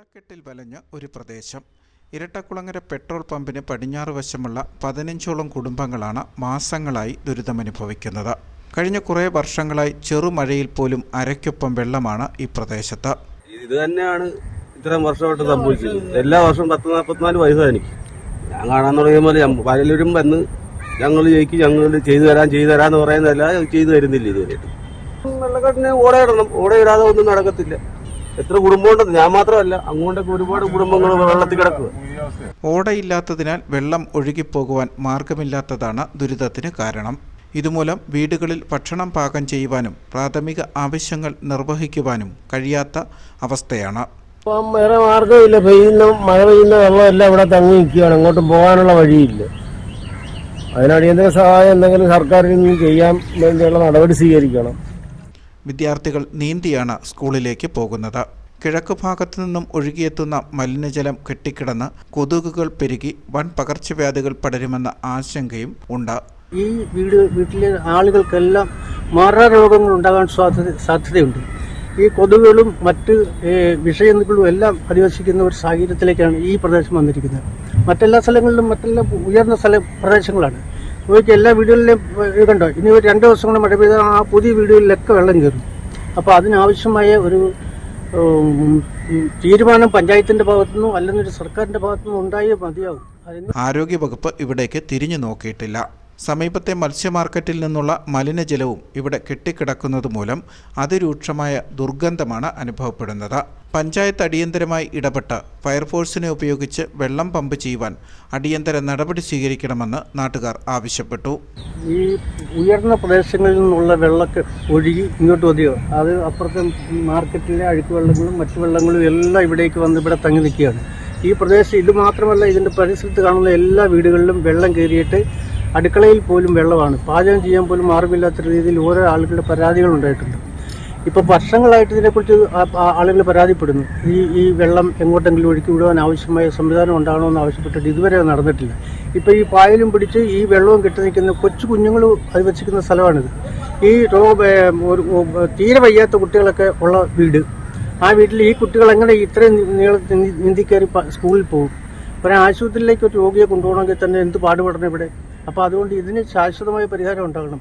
വെള്ളക്കെട്ടിൽ വലഞ്ഞ ഒരു പ്രദേശം. ഇരട്ടക്കുളങ്ങര പെട്രോൾ പമ്പിന് പടിഞ്ഞാറ് വശമുള്ള പതിനഞ്ചോളം കുടുംബങ്ങളാണ് മാസങ്ങളായി ദുരിതമനുഭവിക്കുന്നത്. കഴിഞ്ഞ കുറേ വർഷങ്ങളായി ചെറുമഴയിൽ പോലും അരയ്ക്കൊപ്പം വെള്ളമാണ് ഈ പ്രദേശത്ത്. ഇത് തന്നെയാണ് ഇത്രയും വർഷമായിട്ട് സംഭവിച്ചത് എല്ലാ വർഷവും പത്ത് നാൽപ്പത്തിനാല് വയസ്സാണ് എനിക്ക് ഞാൻ കാണാൻ തുടങ്ങിയ പോലെ പലരും വന്ന് ഞങ്ങൾ ജയിക്കും ഞങ്ങൾ ചെയ്തു തരാം ചെയ്തു തരാന്ന് പറയുന്നതല്ല ചെയ്തു തരുന്നില്ല ഇതുവരെ വെള്ളക്കെട്ടിന് ഓടയിടണം. ഓടയിടാതെ ഒന്നും നടക്കത്തില്ല. എത്ര കുടുംബമുണ്ടെന്ന് ഞാൻ മാത്രമല്ല അങ്ങോട്ടൊക്കെ ഒരുപാട് കുടുംബങ്ങൾ വെള്ളത്തിൽ കിടക്കുക ഓടയില്ലാത്തതിനാൽ വെള്ളം ഒഴുകിപ്പോകുവാൻ മാർഗമില്ലാത്തതാണ് ദുരിതത്തിന് കാരണം. ഇതുമൂലം വീടുകളിൽ ഭക്ഷണം പാകം ചെയ്യുവാനും പ്രാഥമിക ആവശ്യങ്ങൾ നിർവഹിക്കുവാനും കഴിയാത്ത അവസ്ഥയാണ്. ഇപ്പം വേറെ മാർഗമില്ല പെയ്യുന്ന മഴ പെയ്യുന്ന വെള്ളമെല്ലാം ഇവിടെ തങ്ങി നിൽക്കുകയാണ്. അങ്ങോട്ട് പോകാനുള്ള വഴിയില്ല. അതിനടിയന്തര സഹായം എന്തെങ്കിലും സർക്കാരിൽ നിന്ന് ചെയ്യാൻ വേണ്ടിയുള്ള നടപടി സ്വീകരിക്കണം. വിദ്യാർത്ഥികൾ നീന്തിയാണ് സ്കൂളിലേക്ക് പോകുന്നത്. കിഴക്ക് ഭാഗത്തു നിന്നും ഒഴുകിയെത്തുന്ന മലിനജലം കെട്ടിക്കിടന്ന് കൊതുകുകൾ പെരുകി വൻ പകർച്ചവ്യാധികൾ പടരുമെന്ന ആശങ്കയും ഉണ്ട്. ഈ വീട് വീട്ടിലെ ആളുകൾക്കെല്ലാം മാറാ രോഗങ്ങൾ ഉണ്ടാകാൻ സാധ്യത സാധ്യതയുണ്ട്. ഈ കൊതുകുകളും മറ്റ് വിഷയങ്ങളും എല്ലാം അധിവസിക്കുന്ന ഒരു സാഹചര്യത്തിലേക്കാണ് ഈ പ്രദേശം വന്നിരിക്കുന്നത്. മറ്റെല്ലാ സ്ഥലങ്ങളിലും മറ്റെല്ലാം ഉയർന്ന സ്ഥല പ്രദേശങ്ങളാണ്. ഇവയ്ക്ക് എല്ലാ വീടുകളിലും കണ്ടോ ഇനി ഒരു രണ്ട് ദിവസം കൊണ്ട് മഴ പെയ്താൽ ആ പുതിയ വീടുകളിലൊക്കെ വെള്ളം കയറും. അപ്പോൾ അതിനാവശ്യമായ ഒരു തീരുമാനം പഞ്ചായത്തിന്റെ ഭാഗത്തുനിന്നോ അല്ലെങ്കിൽ ഒരു സർക്കാരിന്റെ ഭാഗത്തുനിന്നോ ഉണ്ടായേ മതിയാവും. ആരോഗ്യ ആരോഗ്യവകുപ്പ് ഇവിടേക്ക് തിരിഞ്ഞു നോക്കിയിട്ടില്ല. സമീപത്തെ മത്സ്യ മാർക്കറ്റിൽ നിന്നുള്ള മലിനജലവും ഇവിടെ കെട്ടിക്കിടക്കുന്നത് മൂലം അതിരൂക്ഷമായ ദുർഗന്ധമാണ് അനുഭവപ്പെടുന്നത്. പഞ്ചായത്ത് അടിയന്തരമായി ഇടപെട്ട് ഫയർഫോഴ്സിനെ ഉപയോഗിച്ച് വെള്ളം പമ്പ് ചെയ്യുവാൻ അടിയന്തര നടപടി സ്വീകരിക്കണമെന്ന് നാട്ടുകാർ ആവശ്യപ്പെട്ടു. ഈ ഉയർന്ന പ്രദേശങ്ങളിൽ നിന്നുള്ള വെള്ളമൊക്കെ ഒഴുകി ഇങ്ങോട്ട് മതിയോ അത് അപ്പുറത്തെ മാർക്കറ്റിലെ അഴുക്ക് വെള്ളങ്ങളും മറ്റു വെള്ളങ്ങളും എല്ലാം ഇവിടേക്ക് വന്ന് ഇവിടെ തങ്ങി നിൽക്കുകയാണ്. ഈ പ്രദേശം ഇത് മാത്രമല്ല ഇതിന്റെ പരിസരത്ത് കാണുന്ന എല്ലാ വീടുകളിലും വെള്ളം കയറിയിട്ട് അടുക്കളയിൽ പോലും വെള്ളമാണ്. പാചകം ചെയ്യാൻ പോലും അറിവില്ലാത്ത രീതിയിൽ ഓരോ ആളുകളുടെ പരാതികൾ ഉണ്ടായിട്ടുണ്ട്. ഇപ്പോൾ വർഷങ്ങളായിട്ട് ഇതിനെക്കുറിച്ച് ആളുകൾ പരാതിപ്പെടുന്നു. ഈ ഈ വെള്ളം എങ്ങോട്ടെങ്കിലും ഒഴുക്കി വിടുവാൻ ആവശ്യമായ സംവിധാനം ഉണ്ടാകണമെന്ന് ആവശ്യപ്പെട്ടിട്ട് ഇതുവരെ നടന്നിട്ടില്ല. ഇപ്പോൾ ഈ പായലും പിടിച്ച് ഈ വെള്ളവും കെട്ടി നിൽക്കുന്ന കൊച്ചു കുഞ്ഞുങ്ങൾ അധിവസിക്കുന്ന സ്ഥലമാണിത്. ഈ രോഗ ഒരു തീരെ വയ്യാത്ത കുട്ടികളൊക്കെ ഉള്ള വീട്. ആ വീട്ടിൽ ഈ കുട്ടികൾ എങ്ങനെ ഇത്രയും നീളത്തിൽ നീന്തി കയറി സ്കൂളിൽ പോകും? ഒരു ആശുപത്രിയിലേക്ക് ഒരു രോഗിയെ കൊണ്ടുപോകണമെങ്കിൽ തന്നെ എന്ത് പാടുപെടണം ഇവിടെ? അപ്പോൾ അതുകൊണ്ട് ഇതിന് ശാശ്വതമായ പരിഹാരം ഉണ്ടാകണം.